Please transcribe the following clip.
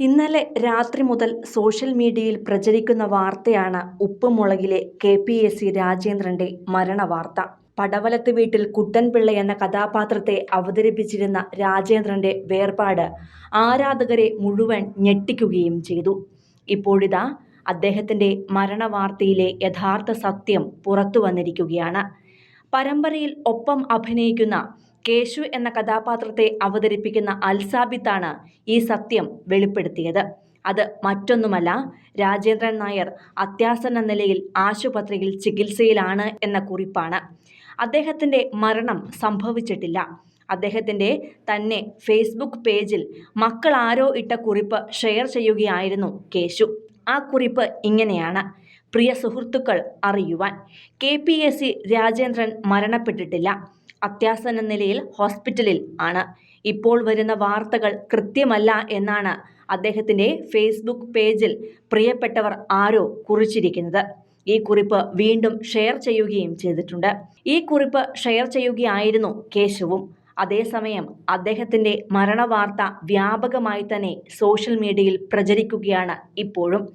ഇന്നലെ രാത്രി മുതൽ സോഷ്യൽ മീഡിയയിൽ പ്രചരിക്കുന്ന വാർത്തയാണ് ഉപ്പുമുളകിലെ കെ പി എസ് സി രാജേന്ദ്രന്റെ മരണവാർത്ത. പടവലത്ത് വീട്ടിൽ കുട്ടൻപിള്ള എന്ന കഥാപാത്രത്തെ അവതരിപ്പിച്ചിരുന്ന രാജേന്ദ്രന്റെ വേർപാട് ആരാധകരെ മുഴുവൻ ഞെട്ടിക്കുകയും ചെയ്തു. ഇപ്പോഴിതാ അദ്ദേഹത്തിന്റെ മരണവാർത്തയിലെ യഥാർത്ഥ സത്യം പുറത്തു വന്നിരിക്കുകയാണ് പരമ്പരയിൽ ഒപ്പം അഭിനയിക്കുന്ന കേശു എന്ന കഥാപാത്രത്തെ അവതരിപ്പിക്കുന്ന അൽസാബിത്താണ് ഈ സത്യം വെളിപ്പെടുത്തിയത്. അത് മറ്റൊന്നുമല്ല രാജേന്ദ്രൻ നായർ അത്യാസന്ന നിലയിൽ ആശുപത്രിയിൽ ചികിത്സയിലാണ് എന്ന കുറിപ്പാണ്. അദ്ദേഹത്തിന്റെ മരണം സംഭവിച്ചിട്ടില്ല. അദ്ദേഹത്തിന്റെ തന്നെ ഫേസ്ബുക്ക് പേജിൽ മക്കൾ ആരോ ഇട്ട കുറിപ്പ് ഷെയർ ചെയ്യുകയായിരുന്നു കേശു. ആ കുറിപ്പ് ഇങ്ങനെയാണ്. പ്രിയ സുഹൃത്തുക്കൾ അറിയുവാൻ. K P S C Rajendran മരണപ്പെട്ടിട്ടില്ല. അത്യാസന്ന നിലയിൽ ഹോസ്പിറ്റലിൽ ആണ്. ഇപ്പോൾ വരുന്ന വാർത്തകൾ കൃത്യമല്ല എന്നാണ് അദ്ദേഹത്തിന്റെ ഫേസ്ബുക്ക് പേജിൽ പ്രിയപ്പെട്ടവർ ആരോ കുറിച്ചിരിക്കുന്നത്. ഈ കുറിപ്പ് വീണ്ടും ഷെയർ ചെയ്യുകയും ചെയ്തിട്ടുണ്ട്. ഈ കുറിപ്പ് ഷെയർ ചെയ്യുകയായിരുന്നു കേശവും. അതേസമയം അദ്ദേഹത്തിന്റെ മരണവാർത്ത വ്യാപകമായി തന്നെ സോഷ്യൽ മീഡിയയിൽ പ്രചരിക്കുകയാണ് ഇപ്പോഴും.